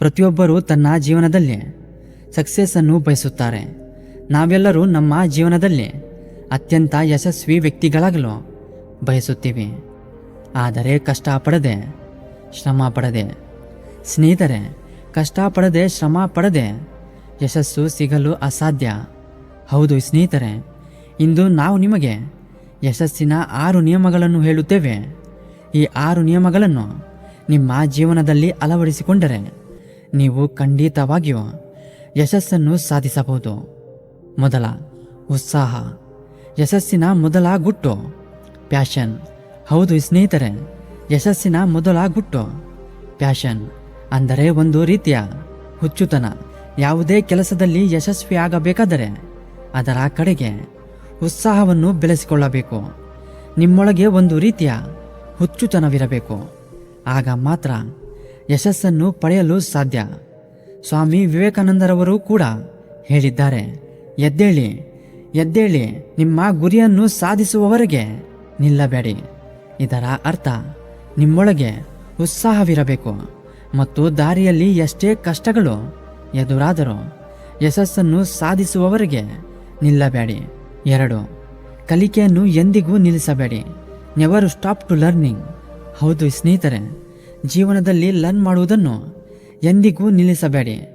ಪ್ರತಿಯೊಬ್ಬರೂ ತನ್ನ ಜೀವನದಲ್ಲಿ ಸಕ್ಸಸ್ಸನ್ನು ಬಯಸುತ್ತಾರೆ. ನಾವೆಲ್ಲರೂ ನಮ್ಮ ಜೀವನದಲ್ಲಿ ಅತ್ಯಂತ ಯಶಸ್ವಿ ವ್ಯಕ್ತಿಗಳಾಗಲು ಬಯಸುತ್ತೀವಿ. ಆದರೆ ಕಷ್ಟಪಡದೆ ಶ್ರಮ ಪಡದೆ, ಸ್ನೇಹಿತರೆ, ಕಷ್ಟಪಡದೆ ಶ್ರಮ ಪಡದೆ ಯಶಸ್ಸು ಸಿಗಲು ಅಸಾಧ್ಯ. ಹೌದು ಸ್ನೇಹಿತರೆ, ಇಂದು ನಾವು ನಿಮಗೆ ಯಶಸ್ಸಿನ ಆರು ನಿಯಮಗಳನ್ನು ಹೇಳುತ್ತೇವೆ. ಈ ಆರು ನಿಯಮಗಳನ್ನು ನಿಮ್ಮ ಜೀವನದಲ್ಲಿ ಅಳವಡಿಸಿಕೊಂಡರೆ ನೀವು ಖಂಡಿತವಾಗಿಯೂ ಯಶಸ್ಸನ್ನು ಸಾಧಿಸಬಹುದು. ಮೊದಲ, ಉತ್ಸಾಹ. ಯಶಸ್ಸಿನ ಮೊದಲ ಗುಟ್ಟು ಪ್ಯಾಷನ್ ಹೌದು ಸ್ನೇಹಿತರೆ, ಯಶಸ್ಸಿನ ಮೊದಲ ಗುಟ್ಟು ಪ್ಯಾಷನ್ ಅಂದರೆ ಒಂದು ರೀತಿಯ ಹುಚ್ಚುತನ. ಯಾವುದೇ ಕೆಲಸದಲ್ಲಿ ಯಶಸ್ವಿಯಾಗಬೇಕಾದರೆ ಅದರ ಕಡೆಗೆ ಉತ್ಸಾಹವನ್ನು ಬೆಳೆಸಿಕೊಳ್ಳಬೇಕು. ನಿಮ್ಮೊಳಗೆ ಒಂದು ರೀತಿಯ ಹುಚ್ಚುತನವಿರಬೇಕು. ಆಗ ಮಾತ್ರ ಯಶಸ್ಸನ್ನು ಪಡೆಯಲು ಸಾಧ್ಯ. ಸ್ವಾಮಿ ವಿವೇಕಾನಂದರವರು ಕೂಡ ಹೇಳಿದ್ದಾರೆ. ಎದ್ದೇಳಿ ಎದ್ದೇಳಿ, ನಿಮ್ಮ ಗುರಿಯನ್ನು ಸಾಧಿಸುವವರೆಗೆ ನಿಲ್ಲಬೇಡಿ. ಇದರ ಅರ್ಥ, ನಿಮ್ಮೊಳಗೆ ಉತ್ಸಾಹವಿರಬೇಕು ಮತ್ತು ದಾರಿಯಲ್ಲಿ ಎಷ್ಟೇ ಕಷ್ಟಗಳು ಎದುರಾದರೂ ಯಶಸ್ಸನ್ನು ಸಾಧಿಸುವವರೆಗೆ ನಿಲ್ಲಬೇಡಿ. ಎರಡು, ಕಲಿಕೆಯನ್ನು ಎಂದಿಗೂ ನಿಲ್ಲಿಸಬೇಡಿ. ನೆವರ್ ಸ್ಟಾಪ್ ಟು ಲರ್ನಿಂಗ್ ಹೌದು ಸ್ನೇಹಿತರೆ ಜೀವನದಲ್ಲಿ ಲರ್ನ್ ಮಾಡುವುದನ್ನು ಎಂದಿಗೂ ನಿಲ್ಲಿಸಬೇಡಿ.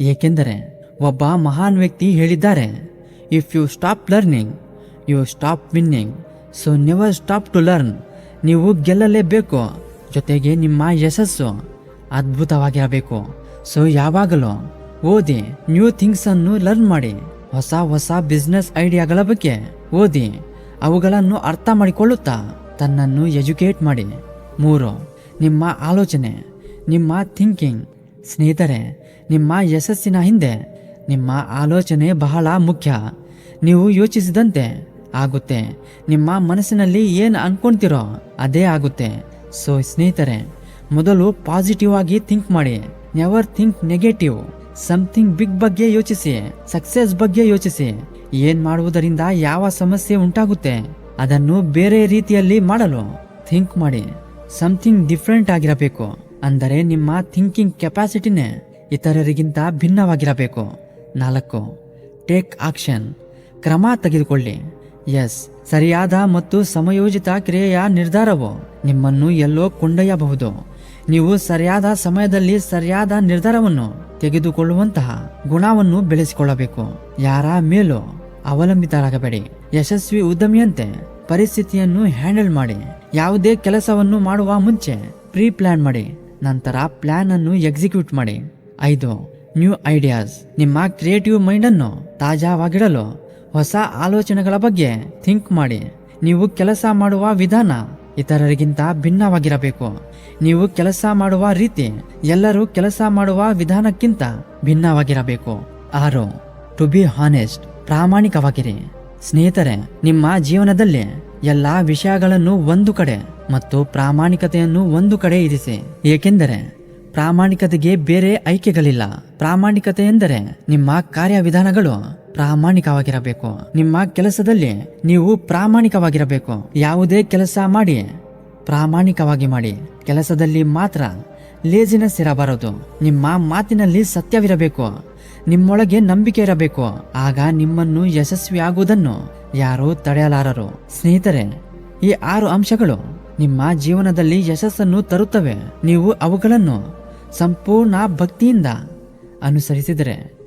ಏಕೆಂದರೆ ಒಬ್ಬ ಮಹಾನ್ ವ್ಯಕ್ತಿ ಹೇಳಿದ್ದಾರೆ if you stop learning you stop winning so never stop to learn ನೀವು ಗೆಲ್ಲಲೇಬೇಕು. ಜೊತೆಗೆ ನಿಮ್ಮ ಯಶಸ್ಸು ಅದ್ಭುತವಾಗಿರಬೇಕು. ಸೊ ಯಾವಾಗಲೂ ಓದಿ ನ್ಯೂ ಥಿಂಗ್ಸನ್ನು ಲರ್ನ್ ಮಾಡಿ. ಹೊಸ ಹೊಸ ಬಿಸ್ನೆಸ್ ಐಡಿಯಾಗಳ ಬಗ್ಗೆ ಓದಿ. ಅವುಗಳನ್ನು ಅರ್ಥ ಮಾಡಿಕೊಳ್ಳುತ್ತಾ ತನ್ನನ್ನು ಎಜುಕೇಟ್ ಮಾಡಿ. ಮೂರು ನಿಮ್ಮ ಆಲೋಚನೆ, ನಿಮ್ಮ ಥಿಂಕಿಂಗ್ ಸ್ನೇಹಿತರೆ, ನಿಮ್ಮ ಯಶಸ್ಸಿನ ಹಿಂದೆ ನಿಮ್ಮ ಆಲೋಚನೆ ಬಹಳ ಮುಖ್ಯ. ನೀವು ಯೋಚಿಸಿದಂತೆ ಆಗುತ್ತೆ. ನಿಮ್ಮ ಮನಸ್ಸಿನಲ್ಲಿ ಏನು ಅನ್ಕೊಂತಿರೋ ಅದೇ ಆಗುತ್ತೆ. ಸೊ ಸ್ನೇಹಿತರೆ, ಮೊದಲು ಪಾಸಿಟಿವ್ ಆಗಿ ಥಿಂಕ್ ಮಾಡಿ. Never think negative something big ಬಗ್ಗೆ ಯೋಚಿಸಿ ಸಕ್ಸಸ್ ಬಗ್ಗೆ ಯೋಚಿಸಿ. ಏನ್ ಮಾಡುವುದರಿಂದ ಯಾವ ಸಮಸ್ಯೆ ಉಂಟಾಗುತ್ತೆ ಅದನ್ನು ಬೇರೆ ರೀತಿಯಲ್ಲಿ ಮಾಡಲು ಥಿಂಕ್ ಮಾಡಿ. ಸಮಥಿಂಗ್ ಡಿಫ್ರೆಂಟ್ ಆಗಿರಬೇಕು. ಅಂದರೆ ನಿಮ್ಮ ಥಿಂಕಿಂಗ್ ಕೆಪಾಸಿಟಿನೇ ಇತರರಿಗಿಂತ ಭಿನ್ನವಾಗಿರಬೇಕು. ನಾಲ್ಕು ಟೇಕ್ ಆಕ್ಷನ್ ಕ್ರಮ ತೆಗೆದುಕೊಳ್ಳಿ. ಎಸ್ ಸರಿಯಾದ ಮತ್ತು ಸಮಯೋಜಿತ ಕ್ರಿಯೆಯ ನಿರ್ಧಾರವು ನಿಮ್ಮನ್ನು ಎಲ್ಲೋ ಕೊಂಡೊಯ್ಯಬಹುದು. ನೀವು ಸರಿಯಾದ ಸಮಯದಲ್ಲಿ ಸರಿಯಾದ ನಿರ್ಧಾರವನ್ನು ತೆಗೆದುಕೊಳ್ಳುವಂತಹ ಗುಣವನ್ನು ಬೆಳೆಸಿಕೊಳ್ಳಬೇಕು. ಯಾರ ಮೇಲೂ ಅವಲಂಬಿತರಾಗಬೇಡಿ. ಯಶಸ್ವಿ ಉದ್ಯಮಿಯಂತೆ ಪರಿಸ್ಥಿತಿಯನ್ನು ಹ್ಯಾಂಡಲ್ ಮಾಡಿ. ಯಾವುದೇ ಕೆಲಸವನ್ನು ಮಾಡುವ ಮುಂಚೆ ಪ್ರೀ ಪ್ಲಾನ್ ಮಾಡಿ, ನಂತರ ಪ್ಲಾನ್ ಅನ್ನು ಎಕ್ಸಿಕ್ಯೂಟ್ ಮಾಡಿ. ಐದು, ನ್ಯೂ ಐಡಿಯಾಸ್. ನಿಮ್ಮ ಕ್ರಿಯೇಟಿವ್ ಮೈಂಡ್ ಅನ್ನು ತಾಜಾವಾಗಿಡಲು ಹೊಸ ಆಲೋಚನೆಗಳ ಬಗ್ಗೆ ಥಿಂಕ್ ಮಾಡಿ. ನೀವು ಕೆಲಸ ಮಾಡುವ ವಿಧಾನ ಇತರರಿಗಿಂತ ಭಿನ್ನವಾಗಿರಬೇಕು. ನೀವು ಕೆಲಸ ಮಾಡುವ ರೀತಿ ಎಲ್ಲರೂ ಕೆಲಸ ಮಾಡುವ ವಿಧಾನಕ್ಕಿಂತ ಭಿನ್ನವಾಗಿರಬೇಕು. ಆರು, ಟು ಬಿ ಹಾನೆಸ್ಟ್. ಪ್ರಾಮಾಣಿಕವಾಗಿರಿ. ಸ್ನೇಹಿತರೆ, ನಿಮ್ಮ ಜೀವನದಲ್ಲಿ ಎಲ್ಲ ವಿಷಯಗಳನ್ನು ಒಂದು ಕಡೆ ಮತ್ತು ಪ್ರಾಮಾಣಿಕತೆಯನ್ನು ಒಂದು ಕಡೆ ಇರಿಸಿ. ಏಕೆಂದರೆ ಪ್ರಾಮಾಣಿಕತೆಗೆ ಬೇರೆ ಆಯ್ಕೆಗಳಿಲ್ಲ. ಪ್ರಾಮಾಣಿಕತೆ ಎಂದರೆ ನಿಮ್ಮ ಕಾರ್ಯವಿಧಾನಗಳು ಪ್ರಾಮಾಣಿಕವಾಗಿರಬೇಕು. ನಿಮ್ಮ ಕೆಲಸದಲ್ಲಿ ನೀವು ಪ್ರಾಮಾಣಿಕವಾಗಿರಬೇಕು. ಯಾವುದೇ ಕೆಲಸ ಮಾಡಿ ಪ್ರಾಮಾಣಿಕವಾಗಿ ಮಾಡಿ. ಕೆಲಸದಲ್ಲಿ ಮಾತ್ರ ಲೇಜಿನೆಸ್ ಇರಬಾರದು. ನಿಮ್ಮ ಮಾತಿನಲ್ಲಿ ಸತ್ಯವಿರಬೇಕು. ನಿಮ್ಮೊಳಗೆ ನಂಬಿಕೆ ಇರಬೇಕು. ಆಗ ನಿಮ್ಮನ್ನು ಯಶಸ್ವಿಯಾಗುವುದನ್ನು ಯಾರೂ ತಡೆಯಲಾರರು. ಸ್ನೇಹಿತರೆ, ಈ ಆರು ಅಂಶಗಳು ನಿಮ್ಮ ಜೀವನದಲ್ಲಿ ಯಶಸ್ಸನ್ನು ತರುತ್ತವೆ. ನೀವು ಅವುಗಳನ್ನು ಸಂಪೂರ್ಣ ಭಕ್ತಿಯಿಂದ ಅನುಸರಿಸಿದರೆ.